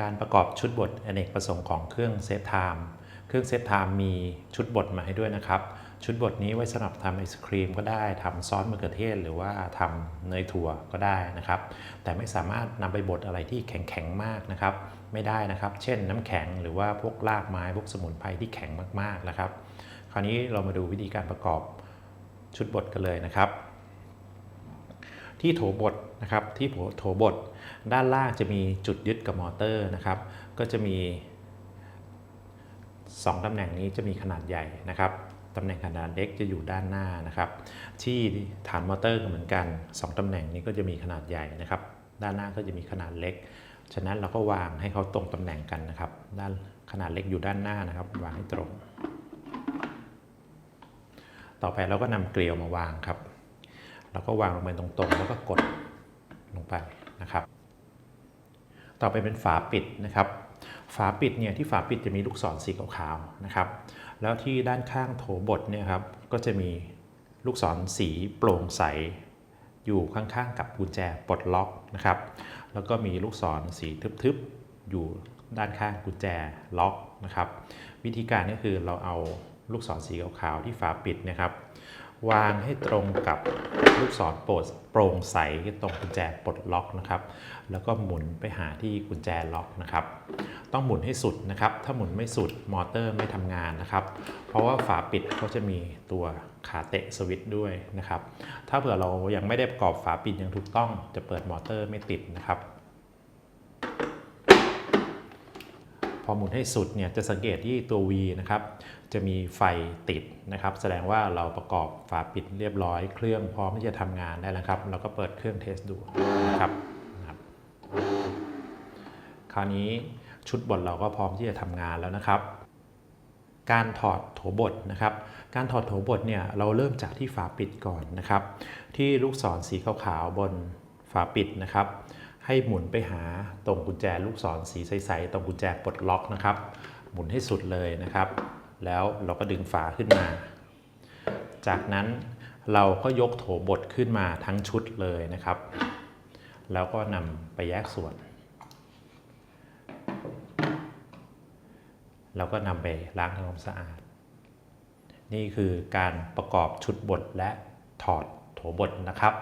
การประกอบชุดบทอเนกประสงค์ของเครื่องเซฟไทม์เครื่องเซฟไทม์มีชุดบดมาให้ด้วยนะครับ ชุดบดนี้ไว้สำหรับทำไอศครีมก็ได้ทำซอสมะเขือเทศ หรือว่าทำเนยถั่วก็ได้นะครับ แต่ไม่สามารถนำไปบดอะไรที่แข็งๆมากนะครับ ไม่ได้นะครับ เช่นน้ำแข็งหรือว่าพวกรากไม้พวกสมุนไพรที่แข็งมากๆนะครับ คราวนี้เรามาดูวิธีการประกอบชุดบดกันเลยนะครับ ที่โถบดนะครับที่โถบดด้านล่างจะมีจุดยึดกับมอเตอร์นะครับก็จะมี 2ตำแหน่งนี้จะมีขนาดใหญ่นะครับตำแหน่งขนาดเล็กจะอยู่ด้านหน้านะครับ ที่ฐานมอเตอร์ก็เหมือนกัน 2ตำแหน่งนี้ก็จะมีขนาดใหญ่นะครับ ด้านหน้าก็จะมีขนาดเล็ก ฉะนั้นเราก็วางให้เขาตรงตำแหน่งกันนะครับ ด้านขนาดเล็กอยู่ด้านหน้านะครับ วางให้ตรง ต่อไปเราก็นำเกลียวมาวางครับ เราก็วางลงไปตรงๆ แล้วก็กดลงไปนะครับ ต่อไปเป็นฝาปิดนะครับ ฝาปิดเนี่ยที่ฝาปิดจะมีลูกศรสีขาวๆนะครับ แล้วที่ด้านข้างโถบทเนี่ยครับก็จะมีลูกศรสีโปร่งใส อยู่ข้างๆกับกุญแจปลดล็อกนะครับ แล้วก็มีลูกศรสีทึบๆอยู่ด้านข้างกุญแจล็อกนะครับ วิธีการก็คือเราเอาลูกศรสีขาวๆที่ฝาปิดนะครับ วางให้ตรงกับลูกศรโปรดโปร่งใสตรงกุญแจปลดล็อกนะครับ แล้วก็หมุนไปหาที่กุญแจล็อกนะครับ ต้องหมุนให้สุดนะครับ ถ้าหมุนไม่สุดมอเตอร์ไม่ทำงานนะครับ เพราะว่าฝาปิดเขาจะมีตัวขาเตะสวิตช์ด้วยนะครับ ถ้าเผื่อเรายังไม่ได้ประกอบฝาปิดอย่างถูกต้องจะเปิดมอเตอร์ไม่ติดนะครับ พอหมุนให้สุดเนี่ยจะสังเกตที่ตัว V นะครับจะมีไฟติดนะครับ แสดงว่าเราประกอบฝาปิดเรียบร้อยเครื่องพร้อมที่จะทำงานได้แล้วครับ เราก็เปิดเครื่องเทสดูนะครับนะครับคราวนี้ชุดบดเราก็พร้อมที่จะทำงานแล้วนะครับ การถอดโถบดนะครับ การถอดโถบดเนี่ยเราเริ่มจากที่ฝาปิดก่อนนะครับ ที่ลูกศรสีขาวๆบนฝาปิดนะครับ ให้หมุนไปหาตรงกุญแจลูกศรสีใสๆตรงกุญแจปลดล็อกนะครับ หมุนให้สุดเลยนะครับ แล้วเราก็ดึงฝาขึ้นมา จากนั้นเราก็ยกโถบดขึ้นมาทั้งชุดเลยนะครับ แล้วก็นำไปแยกส่วน แล้วก็นำไปล้างทำความสะอาด นี่คือการประกอบชุดบดและถอดโถบดนะครับ